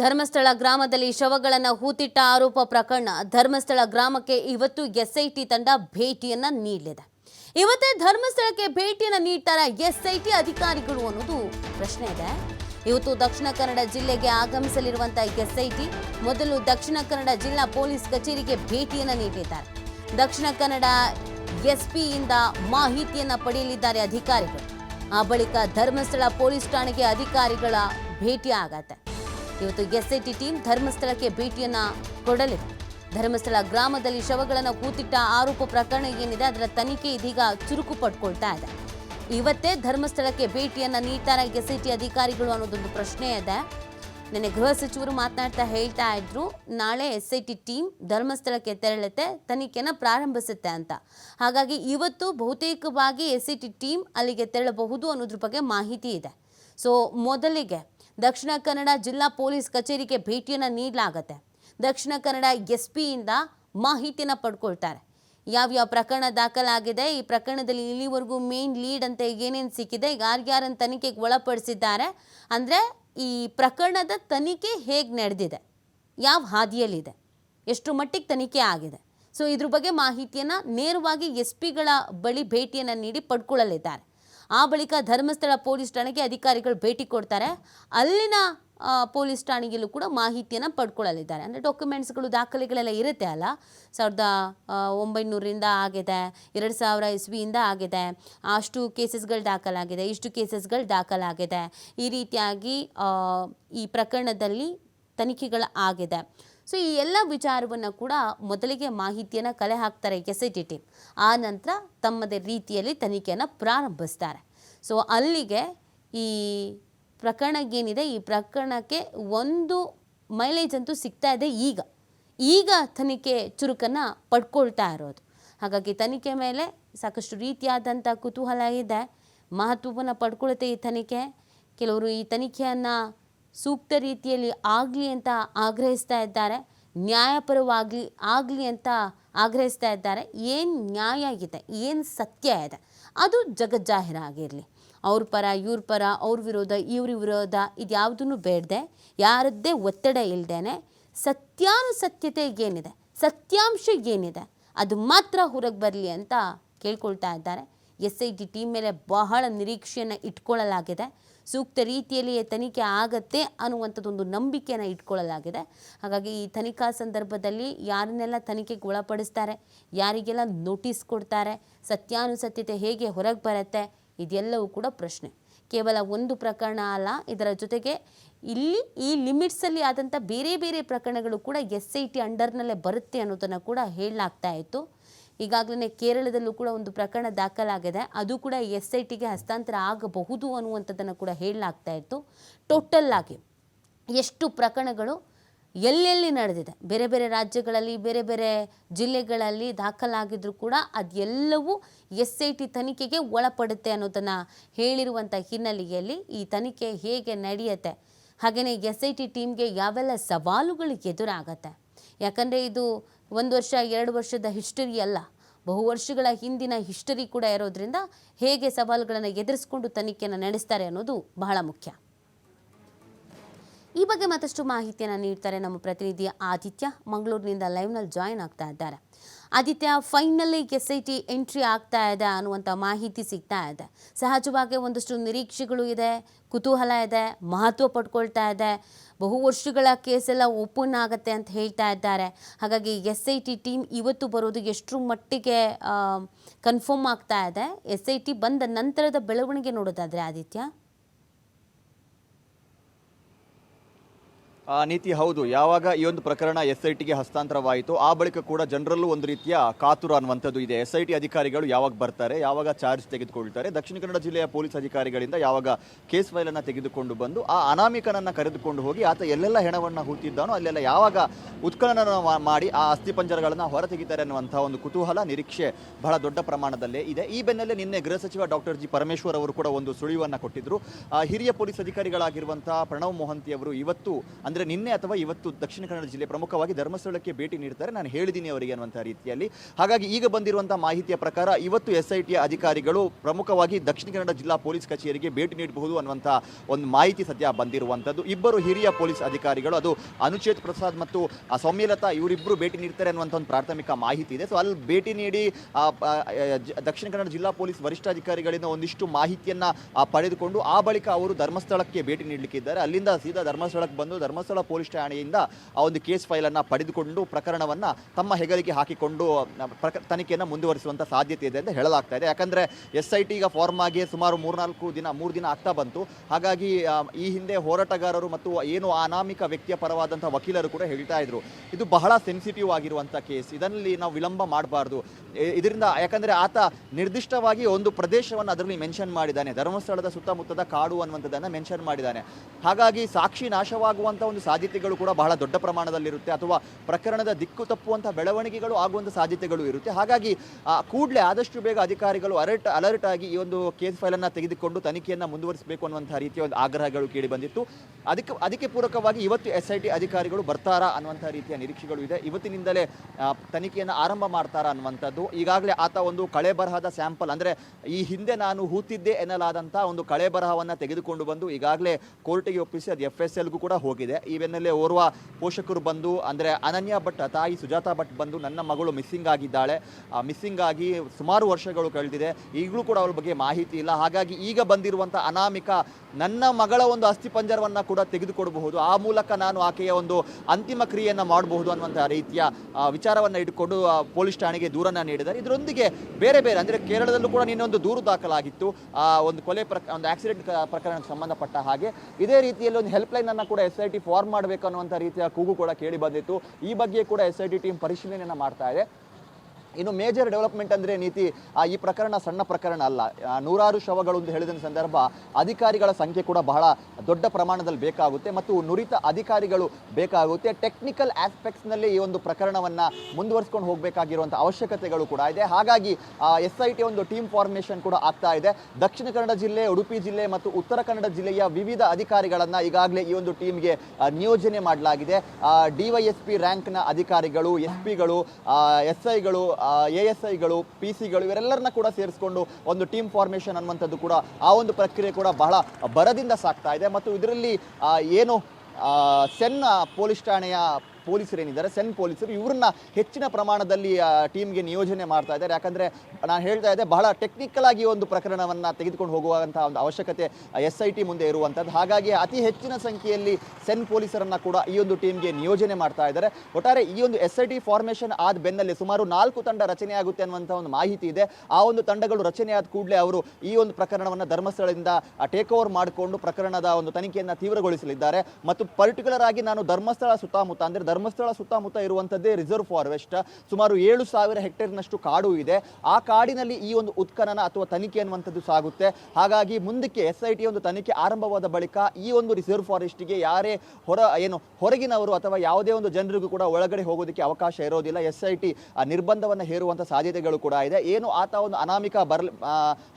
ಧರ್ಮಸ್ಥಳ ಗ್ರಾಮದಲ್ಲಿ ಶವಗಳನ್ನು ಹೂತಿಟ್ಟ ಆರೋಪ ಪ್ರಕರಣ. ಧರ್ಮಸ್ಥಳ ಗ್ರಾಮಕ್ಕೆ ಇವತ್ತು ಎಸ್ಐಟಿ ತಂಡ ಭೇಟಿಯನ್ನ ನೀಡಲಿದೆ. ಇವತ್ತೇ ಧರ್ಮಸ್ಥಳಕ್ಕೆ ಭೇಟಿಯನ್ನು ನೀಡ್ತಾರ ಎಸ್ಐಟಿ ಅಧಿಕಾರಿಗಳು ಅನ್ನೋದು ಪ್ರಶ್ನೆ ಇದೆ. ಇವತ್ತು ದಕ್ಷಿಣ ಕನ್ನಡ ಜಿಲ್ಲೆಗೆ ಆಗಮಿಸಲಿರುವಂತಹ ಎಸ್ಐಟಿ ಮೊದಲು ದಕ್ಷಿಣ ಕನ್ನಡ ಜಿಲ್ಲಾ ಪೊಲೀಸ್ ಕಚೇರಿಗೆ ಭೇಟಿಯನ್ನು ನೀಡಿದ್ದಾರೆ ದಕ್ಷಿಣ ಕನ್ನಡ ಎಸ್ಪಿಯಿಂದ ಮಾಹಿತಿಯನ್ನು ಪಡೆಯಲಿದ್ದಾರೆ ಅಧಿಕಾರಿಗಳು. ಆ ಬಳಿಕ ಧರ್ಮಸ್ಥಳ ಪೊಲೀಸ್ ಠಾಣೆಗೆ ಅಧಿಕಾರಿಗಳ ಭೇಟಿ ಆಗತ್ತೆ. ಇವತ್ತು ಎಸ್ಐಟಿ ಟೀಮ್ ಧರ್ಮಸ್ಥಳಕ್ಕೆ ಭೇಟಿಯನ್ನ ಕೊಡಲಿದೆ. ಧರ್ಮಸ್ಥಳ ಗ್ರಾಮದಲ್ಲಿ ಶವಗಳನ್ನು ಕೂತಿಟ್ಟ ಆರೋಪ ಪ್ರಕರಣ ಏನಿದೆ, ಅದರ ತನಿಖೆ ಇದೀಗ ಚುರುಕು ಪಡ್ಕೊಳ್ತಾ ಇದೆ. ಇವತ್ತೇ ಧರ್ಮಸ್ಥಳಕ್ಕೆ ಭೇಟಿಯನ್ನ ನೀಡ್ತಾರ ಎಸ್ಐಟಿ ಅಧಿಕಾರಿಗಳು ಅನ್ನೋದೊಂದು ಪ್ರಶ್ನೆ ಇದೆ. ನಿನ್ನೆ ಗೃಹ ಸಚಿವರು ಮಾತನಾಡ್ತಾ ಹೇಳ್ತಾ ಇದ್ರು, ನಾಳೆ ಎಸ್ ಐ ಟಿ ಟೀಮ್ ಧರ್ಮಸ್ಥಳಕ್ಕೆ ತೆರಳುತ್ತೆ, ತನಿಖೆನ ಪ್ರಾರಂಭಿಸುತ್ತೆ ಅಂತ. ಹಾಗಾಗಿ ಇವತ್ತು ಬಹುತೇಕವಾಗಿ ಎಸ್ ಐ ಟಿ ಟೀಮ್ ಅಲ್ಲಿಗೆ ತೆರಳಬಹುದು ಅನ್ನೋದ್ರ ಬಗ್ಗೆ ಮಾಹಿತಿ ಇದೆ. ಸೊ ಮೊದಲಿಗೆ ದಕ್ಷಿಣ ಕನ್ನಡ ಜಿಲ್ಲಾ ಪೊಲೀಸ್ ಕಚೇರಿಗೆ ಭೇಟಿಯನ್ನು ನೀಡಲಾಗತ್ತೆ. ದಕ್ಷಿಣ ಕನ್ನಡ ಎಸ್ ಪಿಯಿಂದ ಮಾಹಿತಿಯನ್ನು ಪಡ್ಕೊಳ್ತಾರೆ. ಯಾವ್ಯಾವ ಪ್ರಕರಣ ದಾಖಲಾಗಿದೆ? ಈ ಪ್ರಕರಣದಲ್ಲಿ ಇಲ್ಲಿವರೆಗೂ ಮೇನ್ ಲೀಡ್ ಅಂತ ಏನೇನು ಸಿಕ್ಕಿದೆ? ಯಾರ್ಯಾರನ್ನು ತನಿಖೆಗೆ ಒಳಪಡಿಸಿದ್ದಾರೆ? ಅಂದರೆ ಈ ಪ್ರಕರಣದ ತನಿಖೆ ಹೇಗೆ ನಡೆದಿದೆ? ಯಾವ ಹಾದಿಯಲ್ಲಿದೆ? ಎಷ್ಟು ಮಟ್ಟಿಗೆ ತನಿಖೆ ಆಗಿದೆ? ಸೊ ಇದ್ರ ಬಗ್ಗೆ ಮಾಹಿತಿಯನ್ನು ನೇರವಾಗಿ ಎಸ್ ಪಿಗಳ ಬಳಿ ಭೇಟಿಯನ್ನು ನೀಡಿ ಪಡ್ಕೊಳ್ಳಲಿದ್ದಾರೆ ಆ ಬಳಿಕ ಧರ್ಮಸ್ಥಳ ಪೊಲೀಸ್ ಠಾಣೆಗೆ ಅಧಿಕಾರಿಗಳು ಭೇಟಿ ಕೊಡ್ತಾರೆ. ಅಲ್ಲಿನ ಪೊಲೀಸ್ ಠಾಣೆಗೆಲ್ಲೂ ಕೂಡ ಮಾಹಿತಿಯನ್ನು ಪಡ್ಕೊಳ್ಳಲಿದ್ದಾರೆ. ಅಂದರೆ ಡಾಕ್ಯುಮೆಂಟ್ಸ್ಗಳು ದಾಖಲೆಗಳೆಲ್ಲ ಇರುತ್ತೆ ಅಲ್ಲ? ಸಾವಿರದ ಒಂಬೈನೂರರಿಂದ ಆಗಿದೆ, ಎರಡು ಸಾವಿರ ಇಸ್ವಿಯಿಂದ ಆಗಿದೆ. ಅಷ್ಟು ಕೇಸಸ್ಗಳು ದಾಖಲಾಗಿದೆ, ಇಷ್ಟು ಕೇಸಸ್ಗಳು ದಾಖಲಾಗಿದೆ. ಈ ರೀತಿಯಾಗಿ ಈ ಪ್ರಕರಣದಲ್ಲಿ ತನಿಖೆಗಳು ಆಗಿದೆ. ಸೊ ಈ ಎಲ್ಲ ವಿಚಾರವನ್ನು ಕೂಡ ಮೊದಲಿಗೆ ಮಾಹಿತಿಯನ್ನು ಕಲೆ ಹಾಕ್ತಾರೆ ಎಸ್ ಐ ಟಿ ಟೀಮ್ ಆ ನಂತರ ತಮ್ಮದೇ ರೀತಿಯಲ್ಲಿ ತನಿಖೆಯನ್ನು ಪ್ರಾರಂಭಿಸ್ತಾರೆ. ಸೊ ಅಲ್ಲಿಗೆ ಈ ಪ್ರಕರಣಕ್ಕೇನಿದೆ ಈ ಪ್ರಕರಣಕ್ಕೆ ಒಂದು ಮೈಲೇಜ್ ಅಂತೂ ಸಿಗ್ತಾ ಇದೆ ಈಗ. ಈಗ ತನಿಖೆ ಚುರುಕನ್ನು ಪಡ್ಕೊಳ್ತಾ ಇರೋದು. ಹಾಗಾಗಿ ತನಿಖೆ ಮೇಲೆ ಸಾಕಷ್ಟು ರೀತಿಯಾದಂಥ ಕುತೂಹಲ ಇದೆ. ಮಹತ್ವವನ್ನು ಪಡ್ಕೊಳುತ್ತೆ ಈ ತನಿಖೆ. ಕೆಲವರು ಈ ತನಿಖೆಯನ್ನು ಸೂಕ್ತ ರೀತಿಯಲ್ಲಿ ಆಗಲಿ ಅಂತ ಆಗ್ರಹಿಸ್ತಾ ಇದ್ದಾರೆ ನ್ಯಾಯಪರವಾಗಲಿ ಆಗಲಿ ಅಂತ ಆಗ್ರಹಿಸ್ತಾ ಇದ್ದಾರೆ. ಏನು ನ್ಯಾಯ ಇದೆ? ಏನು ಸತ್ಯ ಇದೆ? ಅದು ಜಗಜ್ಜಾಹಿರಾಗಿರಲಿ ಅವ್ರ ಪರ, ಇವ್ರ ಪರ, ಅವ್ರ ವಿರೋಧ, ಇವ್ರ ವಿರೋಧ ಇದ್ಯಾವುದನ್ನು ಬೇಡದೆ, ಯಾರದ್ದೇ ಒತ್ತಡ ಇಲ್ಲದೇ ಸತ್ಯಾನುಸತ್ಯತೆ ಏನಿದೆ, ಸತ್ಯಾಂಶ ಏನಿದೆ, ಅದು ಮಾತ್ರ ಹೊರಗೆ ಬರಲಿ ಅಂತ ಕೇಳ್ಕೊಳ್ತಾ ಇದ್ದಾರೆ. ಎಸ್ ಐ ಟಿ ಟೀಮ್ ಮೇಲೆ ಬಹಳ ನಿರೀಕ್ಷೆಯನ್ನು ಇಟ್ಕೊಳ್ಳಲಾಗಿದೆ. ಸೂಕ್ತ ರೀತಿಯಲ್ಲಿ ತನಿಖೆ ಆಗತ್ತೆ ಅನ್ನುವಂಥದ್ದೊಂದು ನಂಬಿಕೆಯನ್ನು ಇಟ್ಕೊಳ್ಳಲಾಗಿದೆ. ಹಾಗಾಗಿ ಈ ತನಿಖಾ ಸಂದರ್ಭದಲ್ಲಿ ಯಾರನ್ನೆಲ್ಲ ತನಿಖೆಗೆ ಒಳಪಡಿಸ್ತಾರೆ, ಯಾರಿಗೆಲ್ಲ ನೋಟಿಸ್ ಕೊಡ್ತಾರೆ, ಸತ್ಯಾನುಸತ್ಯತೆ ಹೇಗೆ ಹೊರಗೆ ಬರುತ್ತೆ, ಇದೆಲ್ಲವೂ ಕೂಡ ಪ್ರಶ್ನೆ. ಕೇವಲ ಒಂದು ಪ್ರಕರಣ ಅಲ್ಲ, ಇದರ ಜೊತೆಗೆ ಇಲ್ಲಿ ಈ ಲಿಮಿಟ್ಸಲ್ಲಿ ಆದಂಥ ಬೇರೆ ಬೇರೆ ಪ್ರಕರಣಗಳು ಕೂಡ ಎಸ್ ಐ ಟಿ ಅಂಡರ್ನಲ್ಲೇ ಬರುತ್ತೆ ಅನ್ನೋದನ್ನು ಕೂಡ ಹೇಳಲಾಗ್ತಾ ಇತ್ತು. ಈಗಾಗಲೇ ಕೇರಳದಲ್ಲೂ ಕೂಡ ಒಂದು ಪ್ರಕರಣ ದಾಖಲಾಗಿದೆ. ಅದು ಕೂಡ ಎಸ್ ಐ ಟಿಗೆ ಹಸ್ತಾಂತರ ಆಗಬಹುದು ಅನ್ನುವಂಥದ್ದನ್ನು ಕೂಡ ಹೇಳಲಾಗ್ತಾ ಇತ್ತು. ಟೋಟಲ್ ಆಗಿ ಎಷ್ಟು ಪ್ರಕರಣಗಳು ಎಲ್ಲೆಲ್ಲಿ ನಡೆದಿದೆ? ಬೇರೆ ಬೇರೆ ರಾಜ್ಯಗಳಲ್ಲಿ, ಬೇರೆ ಬೇರೆ ಜಿಲ್ಲೆಗಳಲ್ಲಿ ದಾಖಲಾಗಿದ್ರೂ ಕೂಡ ಅದೆಲ್ಲವೂ ಎಸ್ ಐ ಟಿ ತನಿಖೆಗೆ ಒಳಪಡುತ್ತೆ ಅನ್ನೋದನ್ನು ಹೇಳಿರುವಂಥ ಹಿನ್ನೆಲೆಯಲ್ಲಿ ಈ ತನಿಖೆ ಹೇಗೆ ನಡೆಯುತ್ತೆ? ಹಾಗೆಯೇ ಎಸ್ ಐ ಟಿ ಟೀಮ್ಗೆ ಯಾವೆಲ್ಲ ಸವಾಲುಗಳು ಎದುರಾಗತ್ತೆ? ಯಾಕಂದರೆ ಇದು ಒಂದು ವರ್ಷ, ಎರಡು ವರ್ಷದ ಹಿಸ್ಟರಿ ಅಲ್ಲ. ಬಹು ವರ್ಷಗಳ ಹಿಂದಿನ ಹಿಸ್ಟರಿ ಕೂಡ ಇರೋದ್ರಿಂದ ಹೇಗೆ ಸವಾಲುಗಳನ್ನು ಎದುರಿಸ್ಕೊಂಡು ತನಿಖೆಯನ್ನು ನಡೆಸ್ತಾರೆ ಅನ್ನೋದು ಬಹಳ ಮುಖ್ಯ. ಈ ಬಗ್ಗೆ ಮತ್ತಷ್ಟು ಮಾಹಿತಿಯನ್ನು ನೀಡ್ತಾರೆ ನಮ್ಮ ಪ್ರತಿನಿಧಿ ಆದಿತ್ಯ, ಮಂಗಳೂರಿನಿಂದ ಲೈವ್ನಲ್ಲಿ ಜಾಯಿನ್ ಆಗ್ತಾ ಇದ್ದಾರೆ. Aditya finally S I T entry ಆಗ್ತಾ ಇದೆ ಅನ್ನುವಂಥ ಮಾಹಿತಿ ಸಿಗ್ತಾ ಇದೆ. ಸಹಜವಾಗಿ ಒಂದಷ್ಟು ನಿರೀಕ್ಷೆಗಳು ಇದೆ, ಕುತೂಹಲ ಇದೆ, ಮಹತ್ವ ಪಡ್ಕೊಳ್ತಾ ಇದೆ. ಬಹು ವರ್ಷಗಳ ಕೇಸೆಲ್ಲ ಓಪನ್ ಆಗುತ್ತೆ ಅಂತ ಹೇಳ್ತಾ ಇದ್ದಾರೆ. ಹಾಗಾಗಿ ಎಸ್ ಐ ಟಿ ಟೀಮ್ ಇವತ್ತು ಬರೋದು ಎಷ್ಟರ ಮಟ್ಟಿಗೆ ಕನ್ಫರ್ಮ್ ಆಗ್ತಾ ಇದೆ. ಎಸ್ ಐ ಟಿ ಬಂದ ನಂತರದ ಬೆಳವಣಿಗೆ ನೋಡೋದಾದರೆ, ಆದಿತ್ಯ? ನೀತಿ ಹೌದು. ಯಾವಾಗ ಈ ಒಂದು ಪ್ರಕರಣ ಎಸ್ ಐ ಟಿಗೆ ಹಸ್ತಾಂತರವಾಯಿತು, ಆ ಬಳಿಕ ಕೂಡ ಜನರಲ್ಲೂ ಒಂದು ರೀತಿಯ ಕಾತುರ ಅನ್ನುವಂಥದ್ದು ಇದೆ. ಎಸ್ ಐ ಟಿ ಅಧಿಕಾರಿಗಳು ಯಾವಾಗ ಬರ್ತಾರೆ, ಯಾವಾಗ ಚಾರ್ಜ್ ತೆಗೆದುಕೊಳ್ತಾರೆ, ದಕ್ಷಿಣ ಕನ್ನಡ ಜಿಲ್ಲೆಯ ಪೊಲೀಸ್ ಅಧಿಕಾರಿಗಳಿಂದ ಯಾವಾಗ ಕೇಸ್ ಫೈಲನ್ನು ತೆಗೆದುಕೊಂಡು ಬಂದು, ಆ ಅನಾಮಿಕನನ್ನು ಕರೆದುಕೊಂಡು ಹೋಗಿ ಆತ ಎಲ್ಲೆಲ್ಲ ಹೆಣವನ್ನು ಹೂತಿದ್ದಾನೋ, ಅಲ್ಲೆಲ್ಲ ಯಾವಾಗ ಉತ್ಖನನ ಮಾಡಿ ಆ ಅಸ್ಥಿಪಂಜರಗಳನ್ನು ಹೊರತೆಗಿತಾರೆ ಅನ್ನುವಂಥ ಒಂದು ಕುತೂಹಲ ನಿರೀಕ್ಷೆ ಬಹಳ ದೊಡ್ಡ ಪ್ರಮಾಣದಲ್ಲೇ ಇದೆ. ಈ ಬೆನ್ನಲ್ಲೇ ನಿನ್ನೆ ಗೃಹ ಸಚಿವ ಡಾಕ್ಟರ್ ಜಿ ಪರಮೇಶ್ವರ್ ಅವರು ಕೂಡ ಒಂದು ಸುಳಿವನ್ನು ಕೊಟ್ಟಿದ್ದರು ಹಿರಿಯ ಪೊಲೀಸ್ ಅಧಿಕಾರಿಗಳಾಗಿರುವಂಥ ಪ್ರಣವ್ ಮೋಹಂತಿ ಅವರು ಇವತ್ತು ಅಂದ್ರೆ ಅಂದ್ರೆ ನಿನ್ನೆ ಅಥವಾ ಇವತ್ತು ದಕ್ಷಿಣ ಕನ್ನಡ ಜಿಲ್ಲೆ ಪ್ರಮುಖವಾಗಿ ಧರ್ಮಸ್ಥಳಕ್ಕೆ ಭೇಟಿ ನೀಡ್ತಾರೆ. ನಾನು ಹೇಳಿದ್ದೀನಿ ಅವರಿಗೆ ಅನ್ನುವಂಥ ರೀತಿಯಲ್ಲಿ. ಹಾಗಾಗಿ ಈಗ ಬಂದಿರುವಂತಹ ಮಾಹಿತಿಯ ಪ್ರಕಾರ ಇವತ್ತು ಎಸ್ ಐ ಅಧಿಕಾರಿಗಳು ಪ್ರಮುಖವಾಗಿ ದಕ್ಷಿಣ ಕನ್ನಡ ಜಿಲ್ಲಾ ಪೊಲೀಸ್ ಕಚೇರಿಗೆ ಭೇಟಿ ನೀಡಬಹುದು ಅನ್ನುವಂಥ ಒಂದು ಮಾಹಿತಿ ಸದ್ಯ ಬಂದಿರುವಂಥದ್ದು. ಇಬ್ಬರು ಹಿರಿಯ ಪೊಲೀಸ್ ಅಧಿಕಾರಿಗಳು, ಅದು ಅನುಚೇತ್ ಪ್ರಸಾದ್ ಮತ್ತು ಸೌಮ್ಯಲತಾ ಇವರಿಬ್ಬರು ಭೇಟಿ ನೀಡ್ತಾರೆ ಅನ್ನುವಂಥ ಒಂದು ಪ್ರಾಥಮಿಕ ಮಾಹಿತಿ ಇದೆ. ಸೊ ಅಲ್ಲಿ ಭೇಟಿ ನೀಡಿ ದಕ್ಷಿಣ ಕನ್ನಡ ಜಿಲ್ಲಾ ಪೊಲೀಸ್ ವರಿಷ್ಠ ಅಧಿಕಾರಿಗಳಿಂದ ಒಂದಿಷ್ಟು ಮಾಹಿತಿಯನ್ನ ಪಡೆದುಕೊಂಡು ಆ ಬಳಿಕ ಅವರು ಧರ್ಮಸ್ಥಳಕ್ಕೆ ಭೇಟಿ ನೀಡಲಿಕ್ಕಿದ್ದಾರೆ. ಅಲ್ಲಿಂದ ಸೀದಾ ಧರ್ಮಸ್ಥಳಕ್ಕೆ ಬಂದು ಧರ್ಮಸ್ಥಳ ಪೊಲೀಸ್ ಠಾಣೆಯಿಂದ ಆ ಒಂದು ಕೇಸ್ ಫೈಲನ್ನು ಪಡೆದುಕೊಂಡು ಪ್ರಕರಣವನ್ನ ತಮ್ಮ ಹೆಗಲಿಗೆ ಹಾಕಿಕೊಂಡು ತನಿಖೆಯನ್ನು ಮುಂದುವರಿಸುವಂತ ಸಾಧ್ಯತೆ ಇದೆ ಅಂತ ಹೇಳಲಾಗ್ತಾ ಇದೆ. ಯಾಕಂದ್ರೆ ಎಸ್ ಐ ಫಾರ್ಮ್ ಆಗಿ ಸುಮಾರು ಮೂರ್ನಾಲ್ಕು ದಿನ, ಮೂರು ದಿನ ಆಗ್ತಾ ಬಂತು. ಹಾಗಾಗಿ ಈ ಹಿಂದೆ ಹೋರಾಟಗಾರರು ಮತ್ತು ಏನು ಅನಾಮಿಕ ವ್ಯಕ್ತಿಯ ಪರವಾದಂತಹ ವಕೀಲರು ಕೂಡ ಹೇಳ್ತಾ ಇದ್ರು. ಇದು ಬಹಳ ಸೆನ್ಸಿಟಿವ್ ಆಗಿರುವಂಥ ಕೇಸ್. ಇದರಲ್ಲಿ ನಾವು ವಿಳಂಬ ಮಾಡಬಾರ್ದು. ಇದರಿಂದ ಯಾಕಂದ್ರೆ ಆತ ನಿರ್ದಿಷ್ಟವಾಗಿ ಒಂದು ಪ್ರದೇಶವನ್ನು ಅದರಲ್ಲಿ ಮೆನ್ಷನ್ ಮಾಡಿದ್ದಾನೆ. ಧರ್ಮಸ್ಥಳದ ಸುತ್ತಮುತ್ತದ ಕಾಡು ಅನ್ನುವಂಥದ್ದನ್ನು ಮೆನ್ಷನ್ ಮಾಡಿದ್ದಾನೆ. ಹಾಗಾಗಿ ಸಾಕ್ಷಿ ನಾಶವಾಗುವಂಥ ಒಂದು ಸಾಧ್ಯತೆಗಳು ಕೂಡ ಬಹಳ ದೊಡ್ಡ ಪ್ರಮಾಣದಲ್ಲಿರುತ್ತೆ ಅಥವಾ ಪ್ರಕರಣದ ದಿಕ್ಕು ತಪ್ಪುವಂತಹ ಬೆಳವಣಿಗೆಗಳು ಆಗುವಂಥ ಸಾಧ್ಯತೆಗಳು ಇರುತ್ತೆ. ಹಾಗಾಗಿ ಕೂಡಲೇ ಆದಷ್ಟು ಬೇಗ ಅಧಿಕಾರಿಗಳು ಅಲರ್ಟ್ ಅಲರ್ಟ್ ಆಗಿ ಈ ಒಂದು ಕೇಸ್ ಫೈಲನ್ನು ತೆಗೆದುಕೊಂಡು ತನಿಖೆಯನ್ನು ಮುಂದುವರಿಸಬೇಕು ಅನ್ನುವಂಥ ರೀತಿಯ ಒಂದು ಆಗ್ರಹಗಳು ಕೇಳಿ ಬಂದಿತ್ತು. ಅದಕ್ಕೆ ಅದಕ್ಕೆ ಪೂರಕವಾಗಿ ಇವತ್ತು ಎಸ್ ಐ ಟಿ ಅಧಿಕಾರಿಗಳು ಬರ್ತಾರಾ ಅನ್ನುವಂಥ ರೀತಿಯ ನಿರೀಕ್ಷೆಗಳು ಇದೆ. ಇವತ್ತಿನಿಂದಲೇ ತನಿಖೆಯನ್ನು ಆರಂಭ ಮಾಡ್ತಾರಾ ಅನ್ನುವಂಥದ್ದು. ಈಗಾಗಲೇ ಆತ ಒಂದು ಕಳೆ ಬರಹದ ಸ್ಯಾಂಪಲ್ ಅಂದರೆ ಈ ಹಿಂದೆ ನಾನು ಹೂತಿದ್ದೆ ಎನ್ನಲಾದಂಥ ಒಂದು ಕಳೆ ಬರಹವನ್ನು ತೆಗೆದುಕೊಂಡು ಬಂದು ಈಗಾಗಲೇ ಕೋರ್ಟಿಗೆ ಒಪ್ಪಿಸಿ ಅದು ಎಫ್ ಎಸ್ ಎಲ್ಗೂ ಕೂಡ ಹೋಗಿದೆ. ಈ ಬೆನ್ನಲ್ಲೇ ಓರ್ವ ಪೋಷಕರು ಬಂದು, ಅಂದರೆ ಅನನ್ಯ ಭಟ್, ತಾಯಿ ಸುಜಾತಾ ಭಟ್ ಬಂದು ನನ್ನ ಮಗಳು ಮಿಸ್ಸಿಂಗ್ ಆಗಿದ್ದಾಳೆ. ಮಿಸ್ಸಿಂಗ್ ಆಗಿ ಸುಮಾರು ವರ್ಷಗಳು ಕಳೆದಿದೆ. ಈಗಲೂ ಕೂಡ ಅವಳ ಬಗ್ಗೆ ಮಾಹಿತಿ ಇಲ್ಲ. ಹಾಗಾಗಿ ಈಗ ಬಂದಿರುವಂಥ ಅನಾಮಿಕ ನನ್ನ ಮಗಳ ಒಂದು ಅಸ್ಥಿಪಂಜರವನ್ನು ಕೂಡ ತೆಗೆದುಕೊಡಬಹುದು. ಆ ಮೂಲಕ ನಾನು ಆಕೆಯ ಒಂದು ಅಂತಿಮ ಕ್ರಿಯೆಯನ್ನು ಮಾಡಬಹುದು ಅನ್ನುವಂಥ ರೀತಿಯ ವಿಚಾರವನ್ನು ಇಟ್ಟುಕೊಂಡು ಪೊಲೀಸ್ ಠಾಣೆಗೆ ದೂರನ್ನು ನೀಡಿದ್ದಾರೆ. ಇದರೊಂದಿಗೆ ಬೇರೆ ಬೇರೆ, ಅಂದರೆ ಕೇರಳದಲ್ಲೂ ಕೂಡ ನಿನ್ನೊಂದು ದೂರು ದಾಖಲಾಗಿತ್ತು. ಆ, ಒಂದು ಕೊಲೆ ಪ್ರಕ, ಒಂದು ಆಕ್ಸಿಡೆಂಟ್ ಪ್ರಕರಣಕ್ಕೆ ಸಂಬಂಧಪಟ್ಟ ಹಾಗೆ. ಇದೇ ರೀತಿಯಲ್ಲಿ ಒಂದು ಹೆಲ್ಪ್ ಲೈನ್ ಅನ್ನು ಕೂಡ ಎಸ್ ಐ ಟಿ ಫಾರ್ಮ್ ಮಾಡಬೇಕು ಅನ್ನುವಂಥ ರೀತಿಯ ಕೂಗು ಕೂಡ ಕೇಳಿ ಬಂದಿತ್ತು. ಈ ಬಗ್ಗೆ ಕೂಡ ಎಸ್ ಐ ಟಿ ಟೀಮ್ ಪರಿಶೀಲನೆಯನ್ನು ಮಾಡ್ತಾ ಇದೆ. ಇನ್ನು ಮೇಜರ್ ಡೆವಲಪ್ಮೆಂಟ್ ಅಂದರೆ ನೀತಿ ಈ ಪ್ರಕರಣ ಸಣ್ಣ ಪ್ರಕರಣ ಅಲ್ಲ. ನೂರಾರು ಶವಗಳು ಅಂತ ಹೇಳಿದ ಸಂದರ್ಭ ಅಧಿಕಾರಿಗಳ ಸಂಖ್ಯೆ ಕೂಡ ಬಹಳ ದೊಡ್ಡ ಪ್ರಮಾಣದಲ್ಲಿ ಬೇಕಾಗುತ್ತೆ ಮತ್ತು ನುರಿತ ಅಧಿಕಾರಿಗಳು ಬೇಕಾಗುತ್ತೆ. ಟೆಕ್ನಿಕಲ್ ಆಸ್ಪೆಕ್ಟ್ಸ್ನಲ್ಲಿ ಈ ಒಂದು ಪ್ರಕರಣವನ್ನು ಮುಂದುವರಿಸ್ಕೊಂಡು ಹೋಗಬೇಕಾಗಿರುವಂಥ ಅವಶ್ಯಕತೆಗಳು ಕೂಡ ಇದೆ. ಹಾಗಾಗಿ ಎಸ್ ಐ ಟಿ ಒಂದು ಟೀಮ್ ಫಾರ್ಮೇಷನ್ ಕೂಡ ಆಗ್ತಾ ಇದೆ. ದಕ್ಷಿಣ ಕನ್ನಡ ಜಿಲ್ಲೆ, ಉಡುಪಿ ಜಿಲ್ಲೆ ಮತ್ತು ಉತ್ತರ ಕನ್ನಡ ಜಿಲ್ಲೆಯ ವಿವಿಧ ಅಧಿಕಾರಿಗಳನ್ನು ಈಗಾಗಲೇ ಈ ಒಂದು ಟೀಮ್ಗೆ ನಿಯೋಜನೆ ಮಾಡಲಾಗಿದೆ. ಡಿ ವೈ ಪಿ ರ್ಯಾಂಕ್ನ ಅಧಿಕಾರಿಗಳು ಎಸ್ ಪಿಗಳು ಎಸ್ ಐಗಳು ಎ ಎಸ್ ಐಗಳು ಪಿ ಸಿಗಳು ಇವರೆಲ್ಲರನ್ನ ಕೂಡ ಸೇರಿಸ್ಕೊಂಡು ಒಂದು ಟೀಮ್ ಫಾರ್ಮೇಷನ್ ಅನ್ನುವಂಥದ್ದು ಕೂಡ ಆ ಒಂದು ಪ್ರಕ್ರಿಯೆ ಕೂಡ ಬಹಳ ಬರದಿಂದ ಸಾಗ್ತಾ ಇದೆ. ಮತ್ತು ಇದರಲ್ಲಿ ಏನು ಸೆನ್ ಪೊಲೀಸ್ ಠಾಣೆಯ ಪೊಲೀಸರೇನಿದ್ದಾರೆ? ಸೆನ್ ಪೊಲೀಸರು ಇವ್ರನ್ನ ಹೆಚ್ಚಿನ ಪ್ರಮಾಣದಲ್ಲಿ ಟೀಮ್ಗೆ ನಿಯೋಜನೆ ಮಾಡ್ತಾ ಇದ್ದಾರೆ. ಯಾಕಂದ್ರೆ ನಾನು ಹೇಳ್ತಾ ಇದ್ದೆ, ಬಹಳ ಟೆಕ್ನಿಕಲ್ ಆಗಿ ಒಂದು ಪ್ರಕರಣವನ್ನು ತೆಗೆದುಕೊಂಡು ಹೋಗುವಂತಹ ಒಂದು ಅವಶ್ಯಕತೆ ಎಸ್ ಐ ಟಿ ಮುಂದೆ ಇರುವಂಥದ್ದು ಹಾಗಾಗಿ ಅತಿ ಹೆಚ್ಚಿನ ಸಂಖ್ಯೆಯಲ್ಲಿ ಸೆನ್ ಪೊಲೀಸರನ್ನ ಕೂಡ ಈ ಒಂದು ಟೀಮ್ಗೆ ನಿಯೋಜನೆ ಮಾಡ್ತಾ ಇದ್ದಾರೆ. ಒಟ್ಟಾರೆ ಈ ಒಂದು ಎಸ್ ಐ ಟಿ ಫಾರ್ಮೇಷನ್ ಆದ ಬೆನ್ನಲ್ಲೇ ಸುಮಾರು ನಾಲ್ಕು ತಂಡ ರಚನೆ ಆಗುತ್ತೆ ಅನ್ನುವಂಥ ಒಂದು ಮಾಹಿತಿ ಇದೆ. ಆ ಒಂದು ತಂಡಗಳು ರಚನೆ ಆದ ಕೂಡಲೇ ಅವರು ಈ ಒಂದು ಪ್ರಕರಣವನ್ನು ಧರ್ಮಸ್ಥಳದಿಂದ ಟೇಕ್ ಓವರ್ ಮಾಡಿಕೊಂಡು ಪ್ರಕರಣದ ಒಂದು ತನಿಖೆಯನ್ನು ತೀವ್ರಗೊಳಿಸಲಿದ್ದಾರೆ. ಮತ್ತು ಪರ್ಟಿಕ್ಯುಲರ್ ಆಗಿ ನಾನು ಧರ್ಮಸ್ಥಳ ಸುತ್ತಮುತ್ತ, ಅಂದರೆ ಧರ್ಮಸ್ಥಳ ಸುತ್ತಮುತ್ತ ಇರುವಂಥದ್ದೇ ರಿಸರ್ವ್ ಫಾರೆಸ್ಟ್. ಸುಮಾರು ಏಳು ಸಾವಿರ ಹೆಕ್ಟೇರ್ನಷ್ಟು ಕಾಡು ಇದೆ. ಆ ಕಾಡಿನಲ್ಲಿ ಈ ಒಂದು ಉತ್ಖನನ ಅಥವಾ ತನಿಖೆ ಅನ್ನುವಂಥದ್ದು ಸಾಗುತ್ತೆ. ಹಾಗಾಗಿ ಮುಂದಕ್ಕೆ ಎಸ್ ಐ ಟಿ ಒಂದು ತನಿಖೆ ಆರಂಭವಾದ ಬಳಿಕ ಈ ಒಂದು ರಿಸರ್ವ್ ಫಾರೆಸ್ಟ್ಗೆ ಯಾರೇ ಹೊರ, ಏನು, ಹೊರಗಿನವರು ಅಥವಾ ಯಾವುದೇ ಒಂದು ಜನರಿಗೂ ಕೂಡ ಒಳಗಡೆ ಹೋಗೋದಕ್ಕೆ ಅವಕಾಶ ಇರೋದಿಲ್ಲ. ಎಸ್ ಐ ಟಿ ನಿರ್ಬಂಧವನ್ನು ಹೇರುವಂಥ ಸಾಧ್ಯತೆಗಳು ಕೂಡ ಇದೆ. ಏನು ಆತ ಒಂದು ಅನಾಮಿಕ ಬರಲ್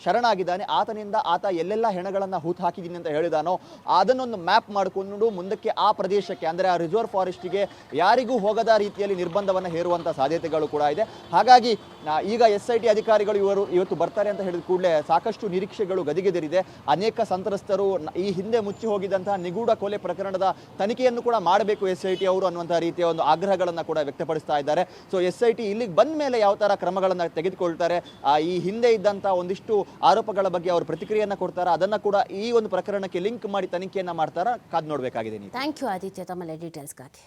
ಶರಣಾಗಿದ್ದಾನೆ. ಆತನಿಂದ ಆತ ಎಲ್ಲೆಲ್ಲ ಹೆಣಗಳನ್ನು ಹೂತು ಹಾಕಿದ್ದೀನಿ ಅಂತ ಹೇಳಿದಾನೋ, ಅದನ್ನೊಂದು ಮ್ಯಾಪ್ ಮಾಡಿಕೊಂಡು ಮುಂದಕ್ಕೆ ಆ ಪ್ರದೇಶಕ್ಕೆ, ಅಂದರೆ ಆ ರಿಸರ್ವ್ ಫಾರೆಸ್ಟ್ಗೆ ಯಾರಿಗೂ ಹೋಗದ ರೀತಿಯಲ್ಲಿ ನಿರ್ಬಂಧವನ್ನು ಹೇರುವಂಥ ಸಾಧ್ಯತೆಗಳು ಕೂಡ ಇದೆ. ಹಾಗಾಗಿ ಈಗ ಎಸ್ ಐ ಟಿ ಅಧಿಕಾರಿಗಳು ಇವರು ಇವತ್ತು ಬರ್ತಾರೆ ಅಂತ ಹೇಳಿದ ಕೂಡಲೇ ಸಾಕಷ್ಟು ನಿರೀಕ್ಷೆಗಳು ಗದಿಗೆದರಿದೆ. ಅನೇಕ ಸಂತ್ರಸ್ತರು ಈ ಹಿಂದೆ ಮುಚ್ಚಿ ಹೋಗಿದ್ದಂತಹ ನಿಗೂಢ ಕೊಲೆ ಪ್ರಕರಣದ ತನಿಖೆಯನ್ನು ಕೂಡ ಮಾಡಬೇಕು ಎಸ್ ಐ ಟಿ ಅವರು ಅನ್ನುವಂಥ ರೀತಿಯ ಒಂದು ಆಗ್ರಹಗಳನ್ನು ಕೂಡ ವ್ಯಕ್ತಪಡಿಸ್ತಾ ಇದ್ದಾರೆ. ಸೊ ಎಸ್ ಐ ಟಿ ಇಲ್ಲಿಗೆ ಬಂದ ಮೇಲೆ ಯಾವ ಥರ ಕ್ರಮಗಳನ್ನು ತೆಗೆದುಕೊಳ್ತಾರೆ? ಈ ಹಿಂದೆ ಇದ್ದಂಥ ಒಂದಿಷ್ಟು ಆರೋಪಗಳ ಬಗ್ಗೆ ಅವರು ಪ್ರತಿಕ್ರಿಯೆಯನ್ನು ಕೊಡ್ತಾರೆ? ಅದನ್ನು ಕೂಡ ಈ ಒಂದು ಪ್ರಕರಣಕ್ಕೆ ಲಿಂಕ್ ಮಾಡಿ ತನಿಖೆಯನ್ನು ಮಾಡ್ತಾರ? ಕಾದ್ ನೋಡಬೇಕಾಗಿದೆ ನೀವು. ಥ್ಯಾಂಕ್ ಯು ಆದಿತ್ಯ ತಮ್ಮ ಡೀಟೇಲ್ಸ್ಗಾಗಿ